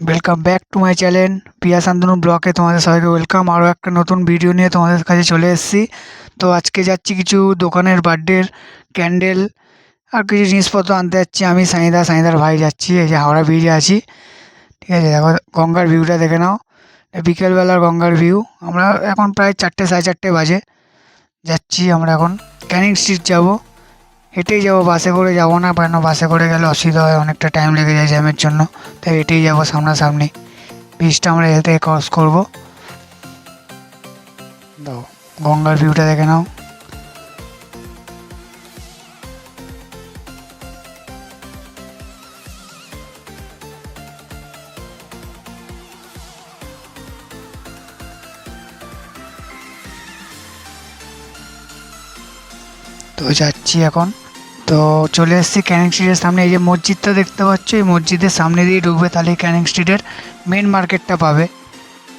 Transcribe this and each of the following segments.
Welcome back to my channel Piya Shantanu ব্লকে তোমাদের সবাইকে ওয়েলকাম আরও একটা নতুন ভিডিও নিয়ে তোমাদের কাছে চলে এসেছি। তো আজকে যাচ্ছি কিছু দোকানের বার্থডের ক্যান্ডেল আর কিছু জিনিসপত্র আনতে যাচ্ছি। আমি সাইদা সাইদার ভাই যাচ্ছি। এই যে হাওড়া ব্রিজে আছি। ঠিক আছে, দেখো, গঙ্গার ভিউটা দেখে নাও। বিকেলবেলার গঙ্গার ভিউ আমরা এখন প্রায় চারটে, সাড়ে চারটে বাজে। যাচ্ছি আমরা এখন। ক্যানিং স্ট্রিট যাব। হেঁটেই যাব, বাসে করে যাব না কেন? বাসে করে গেলে অসুবিধা হয়, অনেকটা টাইম লেগে যায় জ্যামের জন্য। তাই হেঁটেই যাব সামনাসামনি। ব্রিজটা আমরা হেঁটে ক্রস করব। দাও, গঙ্গার ভিউটা দেখে নাও। তো যাচ্ছি এখন। তো চলে এসেছি ক্যানিং স্ট্রিটের সামনে। এই যে মসজিদটা দেখতে পাচ্ছ, এই মসজিদের সামনে দিয়ে ঢুকবে তাহলে ক্যানিং স্ট্রিটের মেন মার্কেটটা পাবে।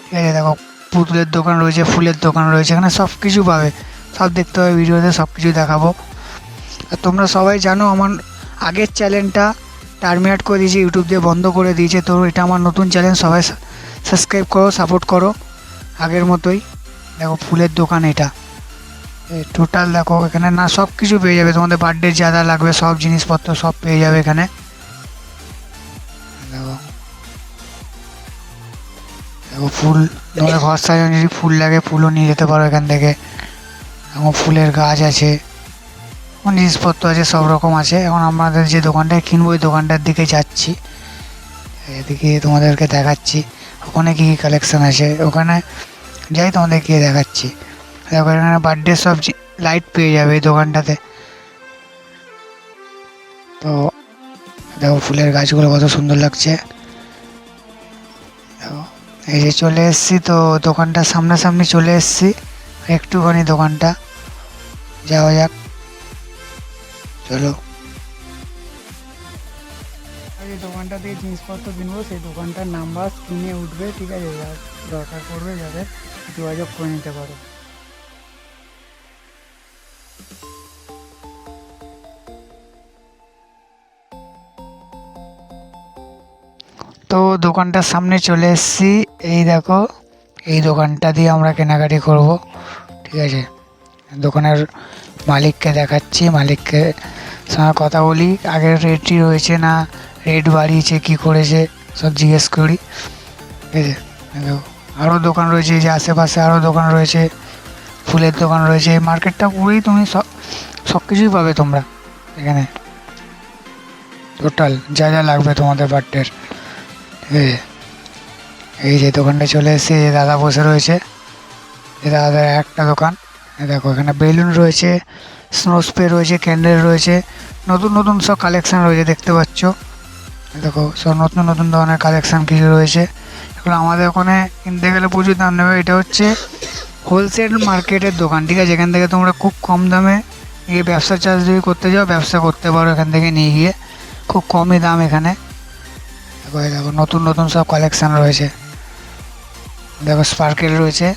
ঠিক আছে, দেখো, পুতুলের দোকান রয়েছে, ফুলের দোকান রয়েছে, এখানে সব কিছু পাবে। সব দেখতে পাবে ভিডিওতে সব কিছু দেখাবো। আর তোমরা সবাই জানো, আমার আগের চ্যানেলটা টার্মিনেট করে দিয়েছে ইউটিউব দিয়ে বন্ধ করে দিয়েছে, তো এটা আমার নতুন চ্যানেল সবাই সাবস্ক্রাইব করো সাপোর্ট করো। আগের মতোই। দেখো, ফুলের দোকান এটা। টোটাল দেখো, এখানে না সব কিছু পেয়ে যাবে। তোমাদের বার্থডে যা যা লাগবে, সব জিনিসপত্র সব পেয়ে যাবে এখানে। দেখো। ফুল, তোমাদের ঘর সাজানো যদি ফুল লাগে, ফুলও নিয়ে যেতে পারো এখান থেকে। এবং ফুলের গাছ আছে। জিনিসপত্র আছে, সব রকম আছে। এখন আমাদের যে দোকানটায় কিনবো, ওই দোকানটার দিকে যাচ্ছি। এদিকে তোমাদেরকে দেখাচ্ছি। ওখানে কী কী কালেকশান আছে? ওখানে যাই তোমাদের গিয়ে দেখাচ্ছি। এখানে বার্থডে সব লাইট পেয়ে যাবে এই দোকানটাতে। তো দেখো ফুলের গাছগুলো কত সুন্দর লাগছে। এই যে চলে এসেছি, তো দোকানটা সামনাসামনি চলে এসেছি, একটুখানি দোকানটা। যাওয়া যাক। চলো। যে দোকানটা থেকে জিনিসপত্র কিনবো, সেই দোকানটার নাম্বার স্ক্রিনে উঠবে, ঠিক আছে? দরকার পড়বে যাদের যোগাযোগ করে নিতে পারো। তো দোকানটার সামনে চলে এসেছি। এই দেখো, এই দোকানটা দিয়ে আমরা কেনাকাটি করব। ঠিক আছে? দোকানের মালিককে দেখাচ্ছি। মালিককে সঙ্গে কথা বলি। আগের রেটই রয়েছে না? রেট বাড়িয়েছে, কি করেছে, সব জিজ্ঞেস করি। ঠিক আছে? আরও দোকান রয়েছে যে আশেপাশে আরও দোকান রয়েছে। ফুলের দোকান রয়েছে, এই মার্কেটটা পুরোই তুমি সব সব কিছুই পাবে তোমরা এখানে। টোটাল যা যা লাগবে তোমাদের বার্থডের এই যে দোকানটা চলে এসেছে, এই দাদা বসে রয়েছে। এই দাদার একটা দোকান। দেখো, এখানে বেলুন রয়েছে স্নো স্প্রে রয়েছে ক্যান্ডেল রয়েছে, নতুন নতুন সব কালেকশান রয়েছে, দেখতে পাচ্ছ। দেখো, সব নতুন নতুন ধরনের কালেকশান কিছু রয়েছে। এগুলো আমাদের ওখানে কিনতে গেলে প্রচুর দাম নেবে, এটা হচ্ছে হোলসেল মার্কেটের দোকান, ঠিক আছে? এখান থেকে তোমরা খুব কম দামে গিয়ে ব্যবসা চাষ যদি করতে যাও, ব্যবসা করতে পারো এখান থেকে নিয়ে গিয়ে। খুব কমই দাম এখানে। দেখো দেখো, নতুন নতুন সব কালেকশান রয়েছে। দেখো স্পার্কেল রয়েছে।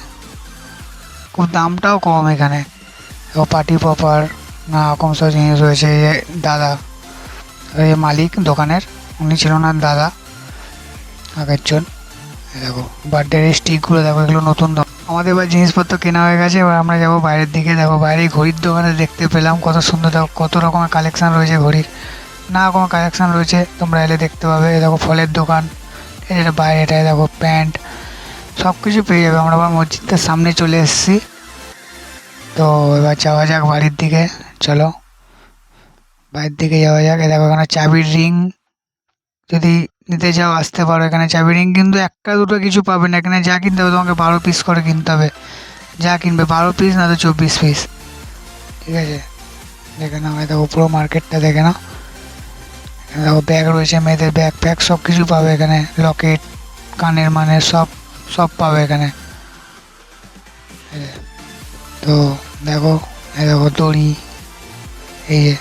খুব দামটাও কম এখানে। দেখো পার্টি পপার না রকম সব জিনিস রয়েছে। এই যে দাদা, এই মালিক দোকানের, উনি ছিল না দাদা আগের জন দেখো বার্থডে স্টিকগুলো দেখো, এগুলো নতুন আমাদের এবার জিনিসপত্র কেনা হয়ে গেছে, এবার আমরা যাব বাইরের দিকে। দেখো বাইরে ঘড়ির দোকানে দেখতে পেলাম কত সুন্দর, দেখো, কত রকমের কালেকশান রয়েছে ঘড়ির। না কোনো কালেকশান রয়েছে, তোমরা এলে দেখতে পাবে। এই দেখো, ফলের দোকান এই যেটা বাইরেটায় দেখো, প্যান্ট সব কিছু পেয়ে যাবে। আমরা আবার মসজিদটার সামনে চলে এসেছি। তো এবার যাওয়া যাক বাড়ির দিকে, চলো। বাড়ির দিকে যাওয়া যাক এই দেখো, এখানে চাবির রিং যদি নিতে যাও, আসতে পারো এখানে। চাবি রিং কিন্তু একটা, দুটো কিছু পাবে না। এখানে যা কিনতে হবে তোমাকে বারো পিস করে কিনতে হবে। যা কিনবে বারো পিস না তো চব্বিশ পিস ঠিক আছে? দেখে নাও দেখো, পুরো মার্কেটটা দেখে নাও। এখানে দেখো ব্যাগ রয়েছে, মেয়েদের ব্যাগ প্যাক সব কিছু পাবে এখানে। লকেট কানের মানের সব সব পাবে এখানে। তো দেখো দেখো দড়ি, এই যে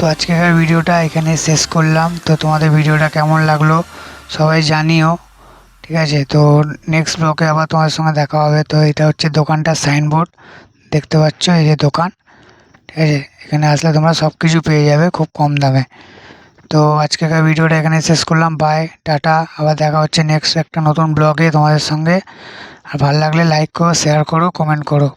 তো আজকের ভিডিওটা এখানে শেষ করলাম। তো তোমাদের ভিডিওটা কেমন লাগল সবাই জানিও, ঠিক আছে? তো নেক্সট ব্লকে আবার তোমাদের সঙ্গে দেখা হবে। তো এটা হচ্ছে দোকানটার সাইনবোর্ড দেখতে পাচ্ছ এই যে দোকান, ঠিক আছে? এখানে আসলে তোমরা সব কিছু পেয়ে যাবে খুব কম দামে। তো আজকেকার ভিডিওটা এখানে শেষ করলাম। বাই টাটা। আবার দেখা হচ্ছে নেক্সট একটা নতুন ব্লগে তোমাদের সঙ্গে। আর ভালো লাগলে লাইক করো শেয়ার করো কমেন্ট করো।